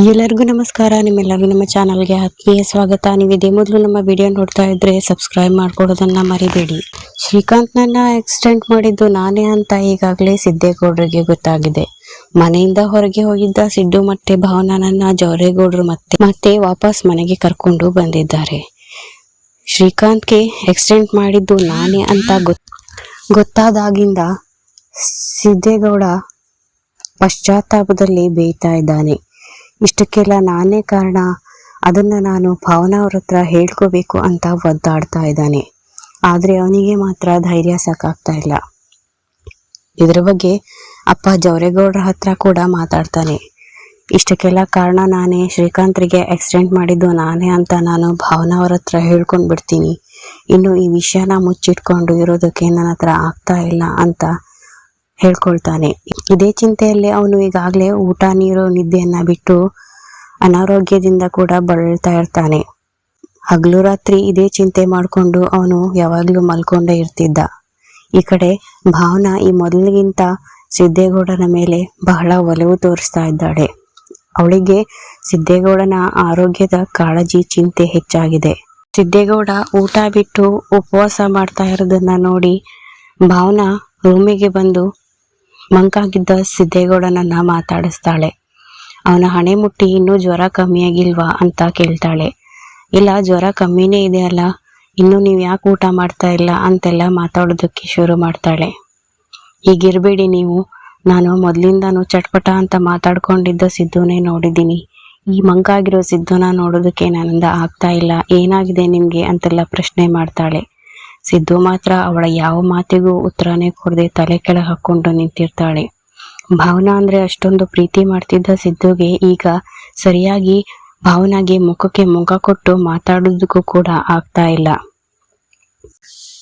ಎಲ್ಲರಿಗೂ ನಮಸ್ಕಾರ, ನಿಮ್ಮೆಲ್ಲರಿಗೂ ನಮ್ಮ ಚಾನಲ್ಗೆ ಆತ್ಮೀಯ ಸ್ವಾಗತ. ನೀವು ಮೊದಲು ನಮ್ಮ ವಿಡಿಯೋ ನೋಡ್ತಾ ಇದ್ರೆ ಸಬ್ಸ್ಕ್ರೈಬ್ ಮಾಡ್ಕೊಡೋದನ್ನ ಮರಿಬೇಡಿ. ಶ್ರೀಕಾಂತ್ ನನ್ನ ಆಕ್ಸಿಡೆಂಟ್ ಮಾಡಿದ್ದು ನಾನೇ ಅಂತ ಈಗಾಗಲೇ ಸಿದ್ದೇಗೌಡರಿಗೆ ಗೊತ್ತಾಗಿದೆ. ಮನೆಯಿಂದ ಹೊರಗೆ ಹೋಗಿದ್ದ ಸಿದ್ದು ಮತ್ತೆ ಭಾವನನ್ನ ಜೋರೇಗೌಡರು ಮತ್ತೆ ಮತ್ತೆ ವಾಪಸ್ ಮನೆಗೆ ಕರ್ಕೊಂಡು ಬಂದಿದ್ದಾರೆ. ಶ್ರೀಕಾಂತ್ಗೆ ಆಕ್ಸಿಡೆಂಟ್ ಮಾಡಿದ್ದು ನಾನೇ ಅಂತ ಗೊತ್, ಗೊತ್ತಾದಾಗಿಂದ ಸಿದ್ದೇಗೌಡ ಪಶ್ಚಾತ್ತಾಪದಲ್ಲಿ ಬೇಯ್ತಾ ಇದ್ದಾನೆ. ಇಷ್ಟಕ್ಕೆಲ್ಲ ನಾನೇ ಕಾರಣ? ಅದನ್ನ ನಾನು ಭಾವನಾ ಅವ್ರ ಹತ್ರ ಹೇಳ್ಕೋಬೇಕು ಅಂತ ಒದ್ದಾಡ್ತಾ ಇದ್ದಾನೆ. ಆದ್ರೆ ಅವನಿಗೆ ಮಾತ್ರ ಧೈರ್ಯ ಸಾಕಾಗ್ತಾ ಇಲ್ಲ. ಇದರ ಬಗ್ಗೆ ಅಪ್ಪ ಜವರೇಗೌಡರ ಹತ್ರ ಕೂಡ ಮಾತಾಡ್ತಾನೆ. ಇಷ್ಟಕ್ಕೆಲ್ಲ ಕಾರಣ ನಾನೇ, ಶ್ರೀಕಾಂತ್ರಿಗೆ ಆಕ್ಸಿಡೆಂಟ್ ಮಾಡಿದ್ದು ನಾನೇ ಅಂತ ನಾನು ಭಾವನಾ ಅವ್ರ ಹತ್ರ ಹೇಳ್ಕೊಂಡು ಬಿಡ್ತೀನಿ ಇನ್ನು ಈ ವಿಷಯನ ಮುಚ್ಚಿಟ್ಕೊಂಡು ಇರೋದಕ್ಕೆ ನನ್ನ ಹತ್ರ ಆಗ್ತಾ ಇಲ್ಲ ಅಂತ ಹೇಳ್ಕೊಳ್ತಾನೆ. ಇದೇ ಚಿಂತೆಯಲ್ಲಿ ಅವನು ಈಗಾಗಲೇ ಊಟ, ನೀರು, ನಿದ್ದೆಯನ್ನ ಬಿಟ್ಟು ಅನಾರೋಗ್ಯದಿಂದ ಕೂಡ ಬಳಲ್ತಾ ಇರ್ತಾನೆ. ಹಗಲು ರಾತ್ರಿ ಇದೇ ಚಿಂತೆ ಮಾಡಿಕೊಂಡು ಅವನು ಯಾವಾಗ್ಲೂ ಮಲ್ಕೊಂಡೇ ಇರ್ತಿದ್ದ. ಈ ಕಡೆ ಭಾವನಾ ಈ ಮೊದಲಿಗಿಂತ ಸಿದ್ದೇಗೌಡನ ಮೇಲೆ ಬಹಳ ಒಲವು ತೋರಿಸ್ತಾ ಇದ್ದಾಳೆ. ಅವಳಿಗೆ ಸಿದ್ದೇಗೌಡನ ಆರೋಗ್ಯದ ಕಾಳಜಿ ಚಿಂತೆ ಹೆಚ್ಚಾಗಿದೆ. ಸಿದ್ದೇಗೌಡ ಊಟ ಬಿಟ್ಟು ಉಪವಾಸ ಮಾಡ್ತಾ ಇರೋದನ್ನ ನೋಡಿ ಭಾವನಾ ರೂಮಿಗೆ ಬಂದು ಮಂಕಾಗಿದ್ದ ಸಿದ್ದೇಗೌಡನನ್ನ ಮಾತಾಡಿಸ್ತಾಳೆ. ಅವನ ಹಣೆ ಮುಟ್ಟಿ ಇನ್ನೂ ಜ್ವರ ಕಮ್ಮಿಯಾಗಿಲ್ವಾ ಅಂತ ಕೇಳ್ತಾಳೆ. ಇಲ್ಲ, ಜ್ವರ ಕಮ್ಮಿನೇ ಇದೆ ಅಲ್ಲ, ಇನ್ನು ನೀವು ಯಾಕೆ ಊಟ ಮಾಡ್ತಾ ಇಲ್ಲ ಅಂತೆಲ್ಲ ಮಾತಾಡೋದಕ್ಕೆ ಶುರು ಮಾಡ್ತಾಳೆ. ಹೀಗಿರ್ಬೇಡಿ ನೀವು, ನಾನು ಮೊದಲಿಂದನೂ ಚಟ್ಪಟ ಅಂತ ಮಾತಾಡ್ಕೊಂಡಿದ್ದ ಸಿದ್ದುನೇ ನೋಡಿದ್ದೀನಿ. ಈ ಮಂಕಾಗಿರೋ ಸಿದ್ದುನ ನೋಡೋದಕ್ಕೆ ನನ್ನಿಂದ ಆಗ್ತಾ ಇಲ್ಲ, ಏನಾಗಿದೆ ನಿಮಗೆ ಅಂತೆಲ್ಲ ಪ್ರಶ್ನೆ ಮಾಡ್ತಾಳೆ. ಸಿದ್ದು ಮಾತ್ರ ಅವಳ ಯಾವ ಮಾತಿಗೂ ಉತ್ತರನೇ ಕೊಡದೆ ತಲೆ ಕೆಳಗೆ ಹಾಕೊಂಡು ನಿಂತಿರ್ತಾಳೆ. ಭಾವನಾ ಅಂದ್ರೆ ಅಷ್ಟೊಂದು ಪ್ರೀತಿ ಮಾಡ್ತಿದ್ದ ಸಿದ್ದುಗೆ ಈಗ ಸರಿಯಾಗಿ ಭಾವನಾಗೆ ಮುಖಕ್ಕೆ ಮುಖ ಕೊಟ್ಟು ಮಾತಾಡೋದಕ್ಕೂ ಕೂಡ ಆಗ್ತಾ ಇಲ್ಲ.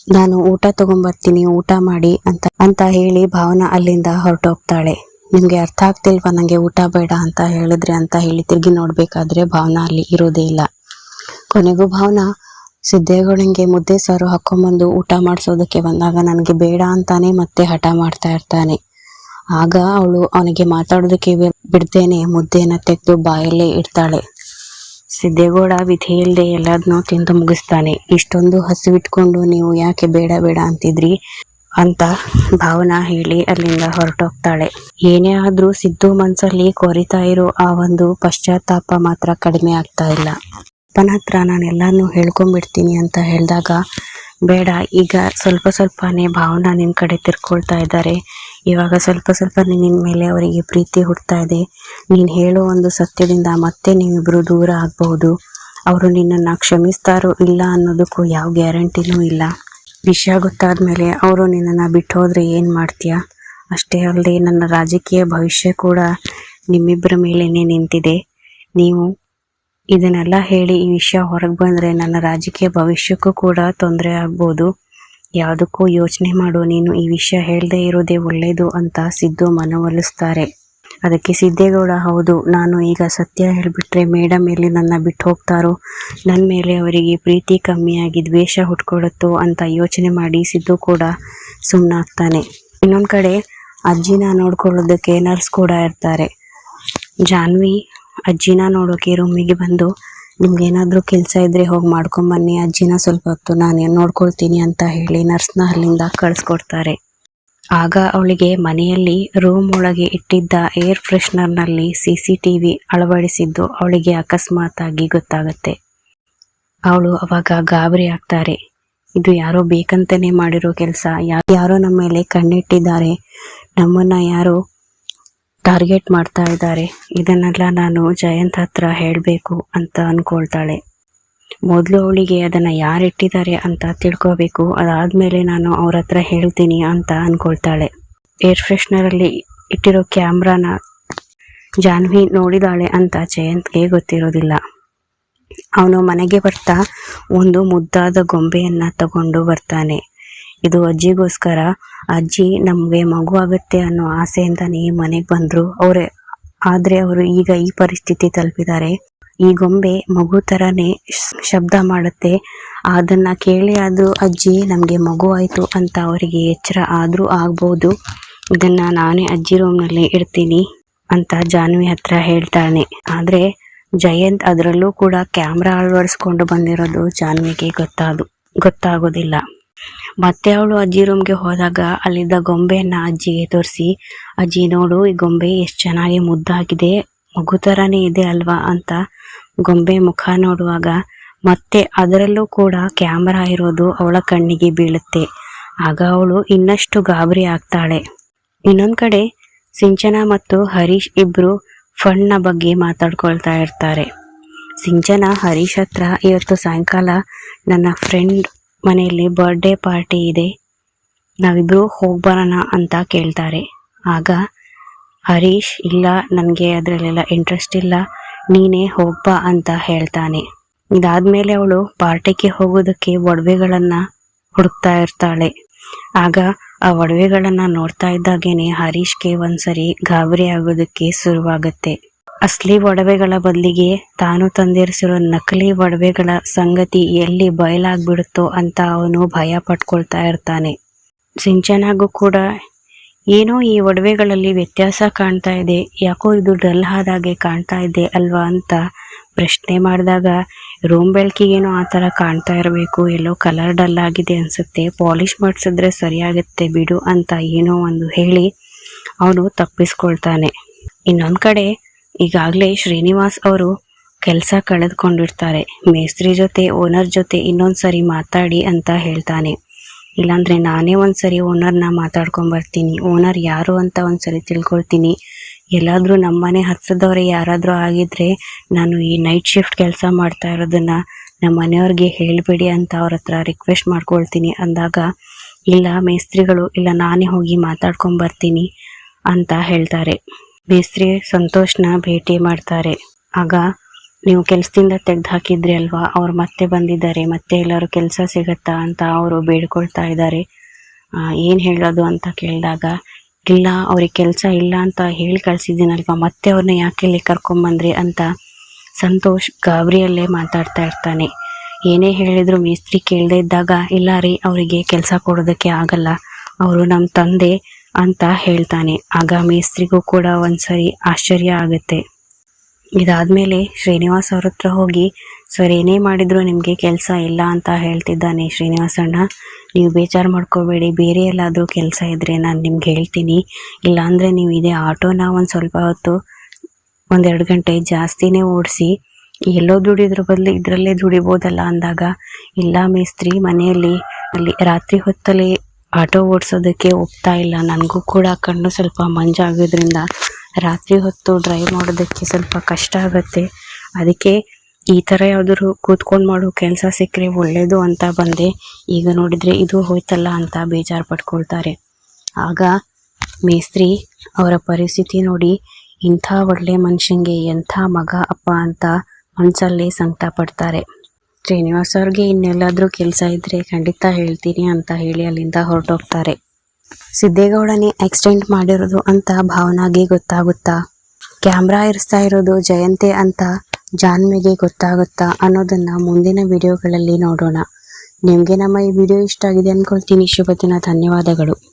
ನಾನು ಊಟ ತಗೊಂಬರ್ತೀನಿ, ಊಟ ಮಾಡಿ ಅಂತ ಅಂತ ಹೇಳಿ ಭಾವನಾ ಅಲ್ಲಿಂದ ಹೊರಟೋಗ್ತಾಳೆ. ನಿಮ್ಗೆ ಅರ್ಥ ಆಗ್ತಿಲ್ವಾ? ನಂಗೆ ಊಟ ಬೇಡ ಅಂತ ಹೇಳಿದ್ರೆ ಅಂತ ಹೇಳಿ ತಿರ್ಗಿ ನೋಡ್ಬೇಕಾದ್ರೆ ಭಾವನಾ ಅಲ್ಲಿ ಇರೋದೇ ಇಲ್ಲ. ಕೊನೆಗೂ ಭಾವನಾ ಸಿದ್ದೇಗೌಡಂಗೆ ಮುದ್ದೆ ಸಾರು ಹಾಕೊಂಬಂದು ಊಟ ಮಾಡಿಸೋದಕ್ಕೆ ಬಂದಾಗ ನನಗೆ ಬೇಡ ಅಂತಾನೆ ಮತ್ತೆ ಹಠ ಮಾಡ್ತಾ ಇರ್ತಾನೆ. ಆಗ ಅವಳು ಅವನಿಗೆ ಮಾತಾಡೋದಕ್ಕೆ ಬಿಡ್ತೇನೆ, ಮುದ್ದೆನ ತೆಗೆದು ಬಾಯಲ್ಲೇ ಇಡ್ತಾಳೆ. ಸಿದ್ದೇಗೌಡ ವಿಧಿಯಿಲ್ಲದೆ ಎಲ್ಲದನ್ನೂ ತಿಂದು ಮುಗಿಸ್ತಾನೆ. ಇಷ್ಟೊಂದು ಹಸಿವಿಟ್ಕೊಂಡು ನೀವು ಯಾಕೆ ಬೇಡ ಬೇಡ ಅಂತಿದ್ರಿ? ಅಂತ ಭಾವನಾ ಹೇಳಿ ಅಲ್ಲಿಂದ ಹೊರಟೋಗ್ತಾಳೆ. ಏನೇ ಆದ್ರೂ ಸಿದ್ದು ಮನಸ್ಸಲ್ಲಿ ಕೊರಿತಾ ಇರೋ ಆ ಒಂದು ಪಶ್ಚಾತ್ತಾಪ ಮಾತ್ರ ಕಡಿಮೆ ಆಗ್ತಾ ಇಲ್ಲ. ಅಪ್ಪನ ಹತ್ರ ನಾನು ಎಲ್ಲಾನು ಹೇಳ್ಕೊಂಡ್ಬಿಡ್ತೀನಿ ಅಂತ ಹೇಳಿದಾಗ, ಬೇಡ, ಈಗ ಸ್ವಲ್ಪ ಸ್ವಲ್ಪನೇ ಭಾವನಾ ನಿಮ್ಮ ಕಡೆ ತಿರ್ಕೊಳ್ತಾ ಇದ್ದಾರೆ. ಇವಾಗ ಸ್ವಲ್ಪ ಸ್ವಲ್ಪ ನಿನ್ನ ಮೇಲೆ ಅವರಿಗೆ ಪ್ರೀತಿ ಹುಡ್ತಾ ಇದೆ. ನೀನು ಹೇಳೋ ಒಂದು ಸತ್ಯದಿಂದ ಮತ್ತೆ ನೀವಿಬ್ಬರು ದೂರ ಆಗಬಹುದು. ಅವರು ನಿನ್ನನ್ನು ಕ್ಷಮಿಸ್ತಾರೋ ಇಲ್ಲ ಅನ್ನೋದಕ್ಕೂ ಯಾವ ಗ್ಯಾರಂಟಿನೂ ಇಲ್ಲ. ವಿಷಯ ಗೊತ್ತಾದ್ಮೇಲೆ ಅವರು ನಿನ್ನನ್ನು ಬಿಟ್ಟು ಹೋದರೆ ಏನು ಮಾಡ್ತೀಯ? ಅಷ್ಟೇ ಅಲ್ಲದೆ ನನ್ನ ರಾಜಕೀಯ ಭವಿಷ್ಯ ಕೂಡ ನಿಮ್ಮಿಬ್ಬರ ಮೇಲೇ ನಿಂತಿದೆ. ನೀವು ಇದನ್ನೆಲ್ಲ ಹೇಳಿ ಈ ವಿಷಯ ಹೊರಗೆ ಬಂದರೆ ನನ್ನ ರಾಜಕೀಯ ಭವಿಷ್ಯಕ್ಕೂ ಕೂಡ ತೊಂದರೆ ಆಗ್ಬೋದು. ಯಾವುದಕ್ಕೂ ಯೋಚನೆ ಮಾಡು, ನೀನು ಈ ವಿಷಯ ಹೇಳದೇ ಇರೋದೇ ಒಳ್ಳೆಯದು ಅಂತ ಸಿದ್ದು ಮನವೊಲಿಸ್ತಾರೆ. ಅದಕ್ಕೆ ಸಿದ್ದೇಗೌಡ, ಹೌದು, ನಾನು ಈಗ ಸತ್ಯ ಹೇಳಿಬಿಟ್ರೆ ಮೇಡಮ್ ಎಲ್ಲಿ ನನ್ನ ಬಿಟ್ಟು ಹೋಗ್ತಾರೋ? ನನ್ನ ಮೇಲೆ ಅವರಿಗೆ ಪ್ರೀತಿ ಕಮ್ಮಿಯಾಗಿ ದ್ವೇಷ ಹುಟ್ಕೊಳತ್ತೋ ಅಂತ ಯೋಚನೆ ಮಾಡಿ ಸಿದ್ದು ಕೂಡ ಸುಮ್ಮನಾಗ್ತಾನೆ ಇನ್ನೊಂದು ಕಡೆ ಅಜ್ಜಿನ ನೋಡ್ಕೊಳ್ಳೋದಕ್ಕೆ ನರ್ಸ್ ಕೂಡ ಇರ್ತಾರೆ. ಜಾನ್ವಿ ಅಜ್ಜಿನ ನೋಡೋಕೆ ರೂಮಿಗೆ ಬಂದು ನಿಮ್ಗೆ ಏನಾದರೂ ಕೆಲಸ ಇದ್ರೆ ಹೋಗಿ ಮಾಡ್ಕೊಂಬನ್ನಿ ಅಜ್ಜಿನ ಸ್ವಲ್ಪ ಹೊತ್ತು ನಾನು ನೋಡ್ಕೊಳ್ತೀನಿ ಅಂತ ಹೇಳಿ ನರ್ಸ್ನ ಅಲ್ಲಿಂದ ಕಳಿಸ್ಕೊಡ್ತಾರೆ. ಆಗ ಅವಳಿಗೆ ಮನೆಯಲ್ಲಿ ರೂಮ್ ಒಳಗೆ ಇಟ್ಟಿದ್ದ ಏರ್ ಫ್ರೆಶ್ನರ್ನಲ್ಲಿ ಸಿ ಸಿ ಟಿ ವಿ ಅಳವಡಿಸಿದ್ದು ಅವಳಿಗೆ ಅಕಸ್ಮಾತ್ ಆಗಿ ಗೊತ್ತಾಗತ್ತೆ. ಅವಳು ಅವಾಗ ಗಾಬರಿ ಆಗ್ತಾರೆ. ಇದು ಯಾರೋ ಬೇಕಂತಾನೆ ಮಾಡಿರೋ ಕೆಲಸ. ಯಾರೋ ನಮ್ಮ ಮೇಲೆ ಕಣ್ಣಿಟ್ಟಿದ್ದಾರೆ. ನಮ್ಮನ್ನ ಯಾರೋ ಟಾರ್ಗೆಟ್ ಮಾಡ್ತಾ ಇದ್ದಾರೆ. ಇದನ್ನೆಲ್ಲ ನಾನು ಜಯಂತ್ ಹತ್ರ ಹೇಳಬೇಕು ಅಂತ ಅಂದ್ಕೊಳ್ತಾಳೆ ಮೊದಲು ಅವಳಿಗೆ ಅದನ್ನ ಯಾರು ಇಟ್ಟಿದ್ದಾರೆ ಅಂತ ತಿಳ್ಕೋಬೇಕು. ಅದಾದಮೇಲೆ ನಾನು ಅವ್ರ ಹತ್ರ ಹೇಳ್ತೀನಿ ಅಂತ ಅಂದ್ಕೊಳ್ತಾಳೆ ಏರ್ ಫ್ರೆಶ್ನರ್ ಅಲ್ಲಿ ಇಟ್ಟಿರೋ ಕ್ಯಾಮ್ರಾನ ಜಾನ್ವಿ ನೋಡಿದಾಳೆ ಅಂತ ಜಯಂತ್ಗೆ ಗೊತ್ತಿರೋದಿಲ್ಲ. ಅವನು ಮನೆಗೆ ಬರ್ತಾ ಒಂದು ಮುದ್ದಾದ ಗೊಂಬೆಯನ್ನು ತಗೊಂಡು ಬರ್ತಾನೆ. ಇದು ಅಜ್ಜಿಗೋಸ್ಕರ, ಅಜ್ಜಿ, ನಮಗೆ ಮಗು ಆಗುತ್ತೆ ಅನ್ನೋ ಆಸೆಯಿಂದಾನೆ ಮನೆಗೆ ಬಂದ್ರು ಅವರೇ. ಆದ್ರೆ ಅವರು ಈಗ ಈ ಪರಿಸ್ಥಿತಿ ತಲುಪಿದ್ದಾರೆ. ಈ ಗೊಂಬೆ ಮಗು ತರನೇ ಶಬ್ದ ಮಾಡುತ್ತೆ. ಅದನ್ನ ಕೇಳಿ ಅದು ಅಜ್ಜಿ, ನಮಗೆ ಮಗು ಆಯ್ತು ಅಂತ ಅವರಿಗೆ ಎಚ್ಚರ ಆದ್ರೂ ಆಗ್ಬೋದು. ಇದನ್ನ ನಾನೇ ಅಜ್ಜಿ ರೂಮ್ನಲ್ಲಿ ಇಡ್ತೀನಿ ಅಂತ ಜಾನ್ವಿ ಹತ್ರ ಹೇಳ್ತಾನೆ ಆದ್ರೆ, ಜಯಂತ್ ಅದರಲ್ಲೂ ಕೂಡ ಕ್ಯಾಮ್ರಾ ಅಳವಡಿಸ್ಕೊಂಡು ಬಂದಿರೋದು ಜಾನ್ವಿಗೆ ಗೊತ್ತಾದು, ಗೊತ್ತಾಗೋದಿಲ್ಲ. ಮತ್ತೆ ಅವಳು ಅಜ್ಜಿ ರೂಮ್ಗೆ ಹೋದಾಗ ಅಲ್ಲಿದ್ದ ಗೊಂಬೆಯನ್ನ ಅಜ್ಜಿಗೆ ತೋರಿಸಿ, ಅಜ್ಜಿ ನೋಡು, ಈ ಗೊಂಬೆ ಎಷ್ಟು ಚೆನ್ನಾಗಿ ಮುದ್ದಾಗಿದೆ, ಮಗು ತರಾನೇ ಇದೆ ಅಲ್ವಾ? ಅಂತ ಗೊಂಬೆ ಮುಖ ನೋಡುವಾಗ ಮತ್ತೆ ಅದರಲ್ಲೂ ಕೂಡ ಕ್ಯಾಮರಾ ಇರೋದು ಅವಳ ಕಣ್ಣಿಗೆ ಬೀಳುತ್ತೆ. ಆಗ ಅವಳು ಇನ್ನಷ್ಟು ಗಾಬರಿ ಆಗ್ತಾಳೆ. ಇನ್ನೊಂದ್ ಕಡೆ ಸಿಂಚನ ಮತ್ತು ಹರೀಶ್ ಇಬ್ರು ಫಂಡ್ನ ಬಗ್ಗೆ ಮಾತಾಡ್ಕೊಳ್ತಾ ಇರ್ತಾರೆ. ಸಿಂಚನ, ಹರೀಶ್ ಹತ್ರ ಇವತ್ತು ಸಾಯಂಕಾಲ ನನ್ನ ಫ್ರೆಂಡ್ ಮನೆಯಲ್ಲಿ ಬರ್ಡೇ ಪಾರ್ಟಿ ಇದೆ. ನಾವಿಬ್ರು ಹೋಗ್ಬರೋಣ ಅಂತ ಕೇಳ್ತಾರೆ. ಆಗ ಹರೀಶ್, ಇಲ್ಲ, ನನಗೆ ಅದರಲ್ಲೆಲ್ಲ ಇಂಟ್ರೆಸ್ಟ್ ಇಲ್ಲ, ನೀನೇ ಹೋಗ್ಬಾ ಅಂತ ಹೇಳ್ತಾನೆ. ಇದಾದ್ಮೇಲೆ ಅವಳು ಪಾರ್ಟಿಗೆ ಹೋಗೋದಕ್ಕೆ ಒಡವೆಗಳನ್ನ ಹುಡುಕ್ತಾ ಇರ್ತಾಳೆ. ಆಗ ಆ ಒಡವೆಗಳನ್ನ ನೋಡ್ತಾ ಇದ್ದಾಗೇನೆ ಹರೀಶ್ಗೆ ಒಂದ್ಸರಿ ಗಾಬರಿ ಆಗೋದಕ್ಕೆ ಶುರುವಾಗತ್ತೆ. ಅಸ್ಲಿ ಒಡವೆಗಳ ಬದಲಿಗೆ ತಾನು ತಂದಿರಿಸಿರೋ ನಕಲಿ ಒಡವೆಗಳ ಸಂಗತಿ ಎಲ್ಲಿ ಬಯಲಾಗ್ಬಿಡುತ್ತೋ ಅಂತ ಅವನು ಭಯ ಪಟ್ಕೊಳ್ತಾ ಇರ್ತಾನೆ. ಸಿಂಚನಾಗೂ ಕೂಡ ಏನೋ ಈ ಒಡವೆಗಳಲ್ಲಿ ವ್ಯತ್ಯಾಸ ಕಾಣ್ತಾ ಇದೆ, ಯಾಕೋ ಇದು ಡಲ್ ಆದಾಗೆ ಕಾಣ್ತಾ ಇದೆ ಅಲ್ವಾ ಅಂತ ಪ್ರಶ್ನೆ ಮಾಡಿದಾಗ ರೂಮ್ ಬೆಳಕಿಗೇನೋ ಆ ಥರ ಕಾಣ್ತಾ ಇರಬೇಕು, ಎಲ್ಲೋ ಕಲರ್ ಡಲ್ ಆಗಿದೆ ಅನ್ಸುತ್ತೆ, ಪಾಲಿಶ್ ಮಾಡಿಸಿದ್ರೆ ಸರಿಯಾಗುತ್ತೆ ಬಿಡು ಅಂತ ಏನೋ ಒಂದು ಹೇಳಿ ಅವನು ತಪ್ಪಿಸ್ಕೊಳ್ತಾನೆ. ಇನ್ನೊಂದು ಕಡೆ ಈಗಾಗಲೇ ಶ್ರೀನಿವಾಸ್ ಅವರು ಕೆಲಸ ಕಳೆದುಕೊಂಡಿರ್ತಾರೆ. ಮೇಸ್ತ್ರಿ ಜೊತೆ, ಓನರ್ ಜೊತೆ ಇನ್ನೊಂದ್ಸರಿ ಮಾತಾಡಿ ಅಂತ ಹೇಳ್ತಾನೆ. ಇಲ್ಲಾಂದ್ರೆ ನಾನೇ ಒಂದ್ಸರಿ ಓನರ್ನ ಮಾತಾಡ್ಕೊಂಡ್ ಬರ್ತೀನಿ. ಓನರ್ ಯಾರು ಅಂತ ಒಂದ್ಸರಿ ತಿಳ್ಕೊಳ್ತೀನಿ. ಎಲ್ಲಾದ್ರೂ ನಮ್ಮನೆ ಹತ್ರದವ್ರೆ ಯಾರಾದರೂ ಆಗಿದ್ರೆ ನಾನು ಈ ನೈಟ್ ಶಿಫ್ಟ್ ಕೆಲಸ ಮಾಡ್ತಾ ಇರೋದನ್ನ ನಮ್ಮ ಮನೆಯವ್ರಿಗೆ ಹೇಳಿಬಿಡಿ ಅಂತ ಅವ್ರ ಹತ್ರ ರಿಕ್ವೆಸ್ಟ್ ಮಾಡ್ಕೊಳ್ತೀನಿ. ಅಂದಾಗ, ಇಲ್ಲ ಮೇಸ್ತ್ರಿಗಳು, ಇಲ್ಲ ನಾನೇ ಹೋಗಿ ಮಾತಾಡ್ಕೊಂಡ್ ಬರ್ತೀನಿ ಅಂತ ಹೇಳ್ತಾರೆ. ಮೇಸ್ತ್ರಿ ಸಂತೋಷ್ನ ಭೇಟಿ ಮಾಡ್ತಾರೆ. ಆಗ ನೀವು ಕೆಲಸದಿಂದ ತೆಗೆದು ಹಾಕಿದ್ರಿ ಅಲ್ವಾ? ಅವ್ರು ಮತ್ತೆ ಬಂದಿದ್ದಾರೆ, ಮತ್ತೆ ಎಲ್ಲರೂ ಕೆಲಸ ಸಿಗತ್ತಾ ಅಂತ ಅವರು ಬೇಡ್ಕೊಳ್ತಾ ಇದ್ದಾರೆ. ಏನು ಹೇಳೋದು ಅಂತ ಕೇಳಿದಾಗ, ಇಲ್ಲ, ಅವ್ರಿಗೆ ಕೆಲಸ ಇಲ್ಲ ಅಂತ ಹೇಳಿ ಕಳ್ಸಿದ್ದೀನಲ್ವಾ? ಮತ್ತೆ ಅವ್ರನ್ನ ಯಾಕೆ ಇಲ್ಲಿ ಕರ್ಕೊಂಬಂದ್ರಿ ಅಂತ ಸಂತೋಷ್ ಗಾಬರಿಯಲ್ಲೇ ಮಾತಾಡ್ತಾ ಇರ್ತಾನೆ. ಏನೇ ಹೇಳಿದ್ರು ಮೇಸ್ತ್ರಿ ಕೇಳದೇ ಇದ್ದಾಗ, ಇಲ್ಲ ರೀ, ಅವರಿಗೆ ಕೆಲಸ ಕೊಡೋದಕ್ಕೆ ಆಗಲ್ಲ. ಅವರು ನಮ್ಮ ತಂದೆ ಅಂತ ಹೇಳ್ತಾನೆ. ಆಗ ಮೇಸ್ತ್ರಿಗೂ ಕೂಡ ಒಂದ್ಸರಿ ಆಶ್ಚರ್ಯ ಆಗುತ್ತೆ. ಇದಾದ್ಮೇಲೆ ಶ್ರೀನಿವಾಸ್ ಅವ್ರ ಹತ್ರ ಹೋಗಿ, ಸರ್, ಏನೇ ಮಾಡಿದ್ರು ನಿಮಗೆ ಕೆಲಸ ಇಲ್ಲ ಅಂತ ಹೇಳ್ತಿದ್ದಾನೆ ಶ್ರೀನಿವಾಸಣ್ಣ ನೀವು ಬೇಜಾರು ಮಾಡ್ಕೋಬೇಡಿ. ಬೇರೆ ಎಲ್ಲಾದರೂ ಕೆಲಸ ಇದ್ರೆ ನಾನು ನಿಮ್ಗೆ ಹೇಳ್ತೀನಿ. ಇಲ್ಲಾಂದ್ರೆ ನೀವು ಇದೇ ಆಟೋನ ಒಂದು ಸ್ವಲ್ಪ ಹೊತ್ತು, ಒಂದೆರಡು ಗಂಟೆ ಜಾಸ್ತಿನೇ ಓಡಿಸಿ, ಎಲ್ಲೋ ದುಡಿಯೋದ್ರ ಬದಲು ಇದರಲ್ಲೇ ದುಡಿಬೋದಲ್ಲ ಅಂದಾಗ, ಇಲ್ಲ ಮೇಸ್ತ್ರಿ, ಮನೆಯಲ್ಲಿ, ಅಲ್ಲಿ ರಾತ್ರಿ ಹೊತ್ತಲ್ಲಿ ಆಟೋ ಓಡಿಸೋದಕ್ಕೆ ಒಪ್ತಾ ಇಲ್ಲ. ನನಗೂ ಕೂಡ ಕಣ್ಣು ಸ್ವಲ್ಪ ಮಂಜಾಗೋದ್ರಿಂದ ರಾತ್ರಿ ಹೊತ್ತು ಡ್ರೈವ್ ಮಾಡೋದಕ್ಕೆ ಸ್ವಲ್ಪ ಕಷ್ಟ ಆಗುತ್ತೆ. ಅದಕ್ಕೆ ಈ ಥರ ಯಾವ್ದಾದ್ರು ಕೂತ್ಕೊಂಡು ಮಾಡೋ ಕೆಲಸ ಸಿಕ್ಕರೆ ಒಳ್ಳೆಯದು ಅಂತ ಬಂದೆ. ಈಗ ನೋಡಿದರೆ ಇದು ಹೋಯ್ತಲ್ಲ ಅಂತ ಬೇಜಾರು ಪಡ್ಕೊಳ್ತಾರೆ ಆಗ ಮೇಸ್ತ್ರಿ ಅವರ ಪರಿಸ್ಥಿತಿ ನೋಡಿ, ಇಂಥ ಒಳ್ಳೆ ಮನುಷ್ಯಂಗೆ ಎಂಥ ಮಗ ಅಪ್ಪ ಅಂತ ಮನಸ್ಸಲ್ಲೇ ಸಂಕಟ ಪಡ್ತಾರೆ. ಶ್ರೀನಿವಾಸ್ ಅವ್ರಿಗೆ ಇನ್ನೆಲ್ಲಾದರೂ ಕೆಲಸ ಇದ್ರೆ ಖಂಡಿತ ಹೇಳ್ತೀನಿ ಅಂತ ಹೇಳಿ ಅಲ್ಲಿಂದ ಹೊರಟೋಗ್ತಾರೆ. ಸಿದ್ದೇಗೌಡನೇ ಆಕ್ಸಿಡೆಂಟ್ ಮಾಡಿರೋದು ಅಂತ ಭಾವನಾಗೆ ಗೊತ್ತಾಗುತ್ತಾ? ಕ್ಯಾಮ್ರಾ ಇರಿಸ್ತಾ ಇರೋದು ಜಯಂತೆ ಅಂತ ಜಾನ್ಮೆಗೆ ಗೊತ್ತಾಗುತ್ತಾ ಅನ್ನೋದನ್ನ ಮುಂದಿನ ವಿಡಿಯೋಗಳಲ್ಲಿ ನೋಡೋಣ. ನಿಮಗೆ ನಮ್ಮ ಈ ವಿಡಿಯೋ ಇಷ್ಟ ಆಗಿದೆ ಅಂದ್ಕೊಳ್ತೀನಿ ಶುಭ ದಿನ ಧನ್ಯವಾದಗಳು.